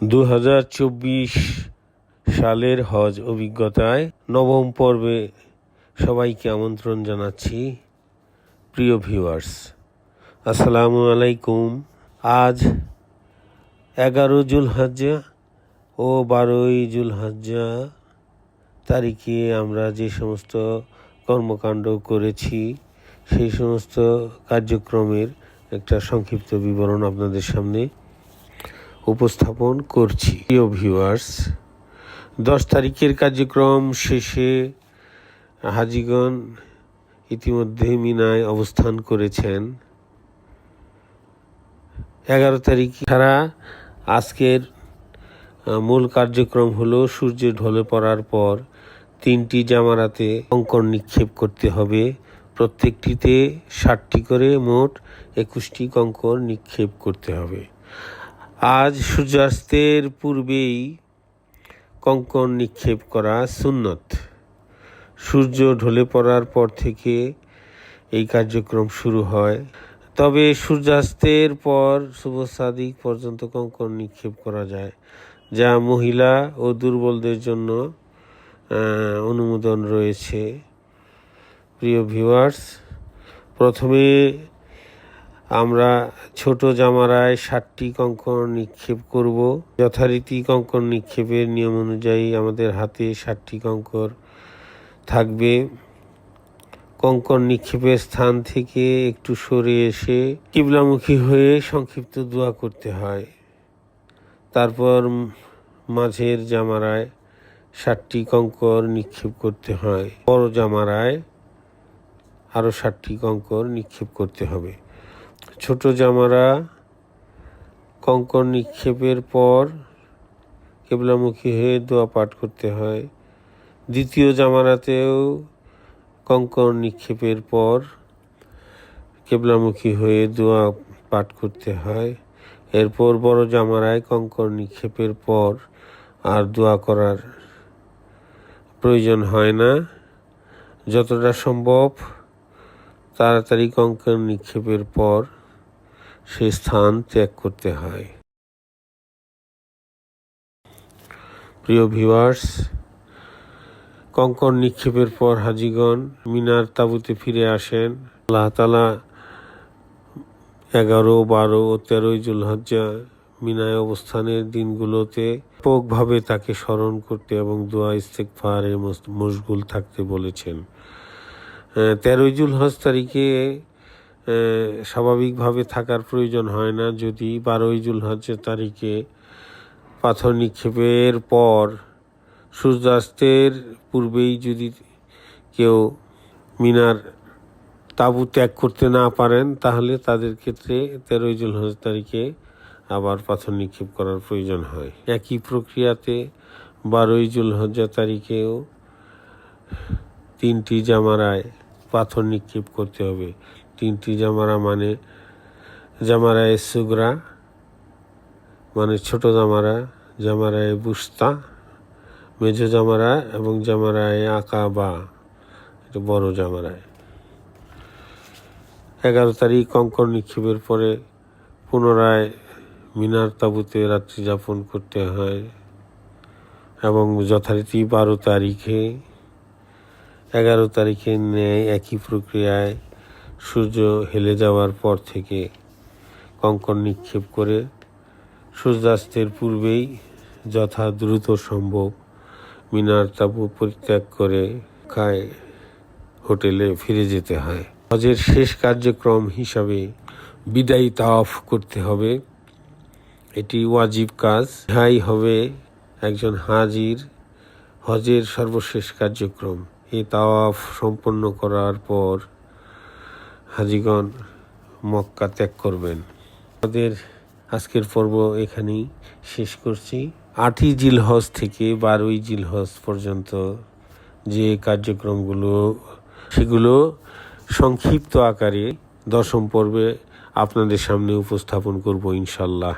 দু হাজার চব্বিশ সালের হজ অভিজ্ঞতায় নবম পর্বে সবাইকে আমন্ত্রণ জানাচ্ছি। প্রিয় ভিউয়ার্স, আসসালামু আলাইকুম। আজ এগারো জুলহজ্জা ও বারোই জুলহজ্জা তারিখে আমরা যে সমস্ত কর্মকাণ্ড করেছি, সেই সমস্ত কার্যক্রমের একটা সংক্ষিপ্ত বিবরণ আপনাদের সামনে উপস্থাপন করছি। প্রিয় ভিউয়ার্স দশ তারিখের কার্যক্রম শেষে হাজিগণ ইতিমধ্যে মিনায় অবস্থান করেছেন। এগারো তারিখ ছাড়া আজকের মূল কার্যক্রম হলো সূর্য ঢলে পড়ার পর তিনটি জামারাতে অঙ্কন নিক্ষেপ করতে হবে। প্রত্যেকটিতে ষাটটি করে মোট একুশটি কঙ্কর নিক্ষেপ করতে হবে। আজ সূর্যাস্তের পূর্বেই কঙ্কন নিক্ষেপ করা সুন্নত। সূর্য ঢলে পড়ার পর থেকে এই কার্যক্রম শুরু হয়। তবে সূর্যাস্তের পর শুভ সাদিক পর্যন্ত কঙ্কন নিক্ষেপ করা যায়, যা মহিলা ও দুর্বলদের জন্য অনুমোদন রয়েছে। প্রিয় ভিউয়ার্স, প্রথমে আমরা ছোট জামারায় ষাটটি কঙ্কন নিক্ষেপ করব। যথারীতি কঙ্কন নিক্ষেপের নিয়ম অনুযায়ী আমাদের হাতে ষাটটি কঙ্কর থাকবে। কঙ্কন নিক্ষেপের স্থান থেকে একটু সরে এসে কিবলামুখী হয়ে সংক্ষিপ্ত দোয়া করতে হয়। তারপর মাঝের জামারায় ষাটটি কঙ্কর নিক্ষেপ করতে হয়। বড় জামারায় আরও ষাটটি কঙ্কর নিক্ষেপ করতে হবে। ছোট জামারা কঙ্কর নিক্ষেপের পর কেবলামুখী হয়ে দোয়া পাঠ করতে হয়। দ্বিতীয় জামারাতেও কঙ্কর নিক্ষেপের পর কেবলামুখী হয়ে দোয়া পাঠ করতে হয়। এরপর বড় জামারায় কঙ্কর নিক্ষেপের পর আর দোয়া করার প্রয়োজন হয় না। যতটা সম্ভব তাড়াতাড়ি কঙ্কর নিক্ষেপের পর সে স্থান ত্যাগ করতে হয়। প্রিয় ভিউয়ার্স কঙ্কর নিক্ষেপের পর হাজিগণ মিনার তাঁবুতে ফিরে আসেন। আল্লাহ তালা এগারো, বারো ও তেরোই জুলহজ্জা মিনায় অবস্থানের দিনগুলোতে ব্যাপকভাবে তাকে স্মরণ করতে এবং দোয়া ইস্তেকফারে মশগুল থাকতে বলেছেন। তেরোই জুলহজ তারিখে স্বাভাবিকভাবে থাকার প্রয়োজন হয় না। যদি বারোই জুল জুলহজের তারিখে পাথর নিক্ষেপের পর সূর্যাস্তের পূর্বেই যদি কেউ মিনার তাঁবু ত্যাগ করতে না পারেন, তাহলে তাদের ক্ষেত্রে তেরোই জুল জুলহজ তারিখে আবার পাথর নিক্ষেপ করার প্রয়োজন হয়। একই প্রক্রিয়াতে বারোই জুল জুলহজ্জা তারিখেও তিনটি জামারায় পাথর নিক্ষেপ করতে হবে। তিনটি জামারা মানে জামারায় সুগরা মানে ছোট জামারা জামারায় বুস্তা, মেজো জামারা এবং জামারায় আঁকা বা বড় জামারায় এগারো তারিখ কঙ্কর নিক্ষেপের পরে পুনরায় মিনার তাঁবুতে রাত্রি যাপন করতে হয় এবং যথারীতি বারো তারিখে, এগারো তারিখে ন্যায় একই প্রক্রিয়ায় সূর্য হেলে যাওয়ার পর থেকে কঙ্কর নিক্ষেপ করে সূর্যাস্তের পূর্বেই যথা দ্রুত সম্ভব মিনার তাপু পরিত্যাগ করে খায় হোটেলে ফিরে যেতে হয়। হজের শেষ কার্যক্রম হিসাবে বিদায়ী তাওয়াফ করতে হবে। এটি ওয়াজিব কাজ। ইহাই হবে একজন হাজির হজের সর্বশেষ কার্যক্রম। এই তাওয়াফ সম্পন্ন করার পর হাজিগণ মক্কা ত্যাগ করবেন। আমাদের আজকের পর্ব এখানেই শেষ করছি। আটই জিলহজ থেকে বারোই জিলহজ পর্যন্ত যে কার্যক্রমগুলো, সেগুলো সংক্ষিপ্ত আকারে দশম পর্বে আপনাদের সামনে উপস্থাপন করব ইনশাল্লাহ।